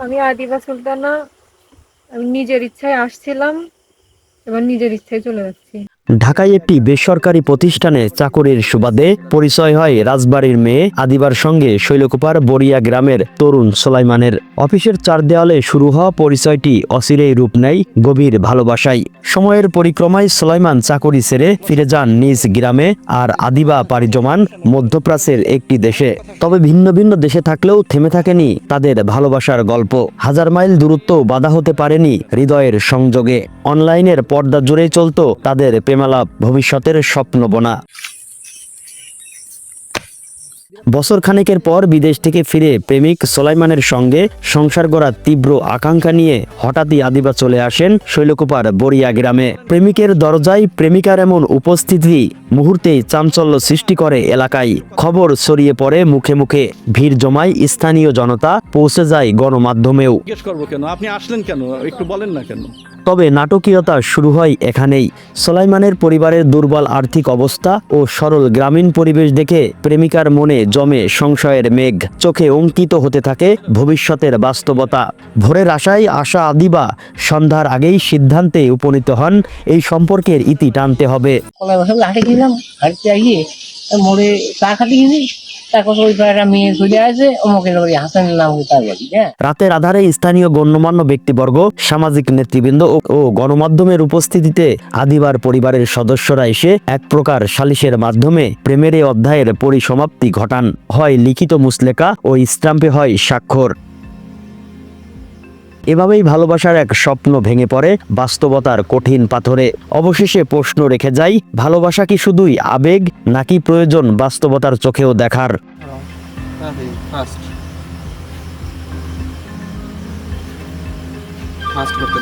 আমি আদিবা সুলতানা আমি নিজের ইচ্ছায় আসছিলাম এবার নিজের ইচ্ছায় চলে যাচ্ছি। ঢাকায় একটি বেসরকারি প্রতিষ্ঠানে চাকরির সুবাদে পরিচয় হয় রাজবাড়ির মেয়ে আদিবার সঙ্গে শৈলকুপার বরিয়া গ্রামের তরুণ সোলাইমানের। অফিসের চার দেওয়ালে শুরু হওয়া পরিচয়টি অচিরেই রূপ নেয় গভীর ভালোবাসায়। সময়ের পরিক্রমায় সোলাইমান চাকরি ছেড়ে ফিরে যান নিজ গ্রামে আর আদিবা পাড়ি জমান মধ্যপ্রাচ্যের একটি দেশে। তবে ভিন্ন ভিন্ন দেশে থাকলেও থেমে থাকেনি তাদের ভালোবাসার গল্প। হাজার মাইল দূরত্ব বাধা হতে পারেনি হৃদয়ের সংযোগে। অনলাইনের পর্দা জুড়েই চলতো তাদের প্রেমালাপ ভবিষ্যতের স্বপ্ন বোনা। বছর খানেকের পর বিদেশ থেকে ফিরে প্রেমিক সোলাইমানের সঙ্গে সংসার গড়ার তীব্র আকাঙ্ক্ষা নিয়ে হঠাৎই আদিবা চলে আসেন শৈলকুপার বরিয়া গ্রামে। প্রেমিকের দরজায় প্রেমিকার এমন উপস্থিতি মুহূর্তেই চাঞ্চল্য সৃষ্টি করে এলাকায়। খবর ছড়িয়ে পড়ে মুখে মুখে। ভিড় জমায় স্থানীয় জনতা পৌঁছে যায় গণমাধ্যমেও। জিজ্ঞেস করব কেন? আপনি আসলেন কেন? একটু বলেন না কেন? তবে নাটকীয়তা শুরু হয় এখানেই। সোলাইমানের পরিবারের দুর্বল আর্থিক অবস্থা ও সরল গ্রামীণ পরিবেশ দেখে প্রেমিকার মনে জমে সংশয়ের মেঘ। চোখে অঙ্কিত হতে থাকে ভবিষ্যতের বাস্তবতা। ভোরের আশায় আশা আদিবা সন্ধ্যার আগেই সিদ্ধান্তে উপনীত হন, এই সম্পর্কের ইতি টানতে হবে। হ্যাঁ। রাতের আধারে স্থানীয় গণ্যমান্য ব্যক্তিবর্গ, সামাজিক নেতৃবৃন্দ ও- গণমাধ্যমের উপস্থিতিতে আদিবার পরিবারের সদস্যরা এসে এক প্রকার সালিশের মাধ্যমে প্রেমের এই অধ্যায়ের পরিসমাপ্তি ঘটান। হয় লিখিত মুসলেকা ও স্টাম্পে হয় স্বাক্ষর। এভাবেই ভালোবাসার এক স্বপ্ন ভেঙে পড়ে বাস্তবতার কঠিন পাথরে। অবশেষে প্রশ্ন রেখে যাই, ভালোবাসা কি শুধুই আবেগ, নাকি প্রয়োজন বাস্তবতার চোখেও দেখার? ফার্স্ট করতে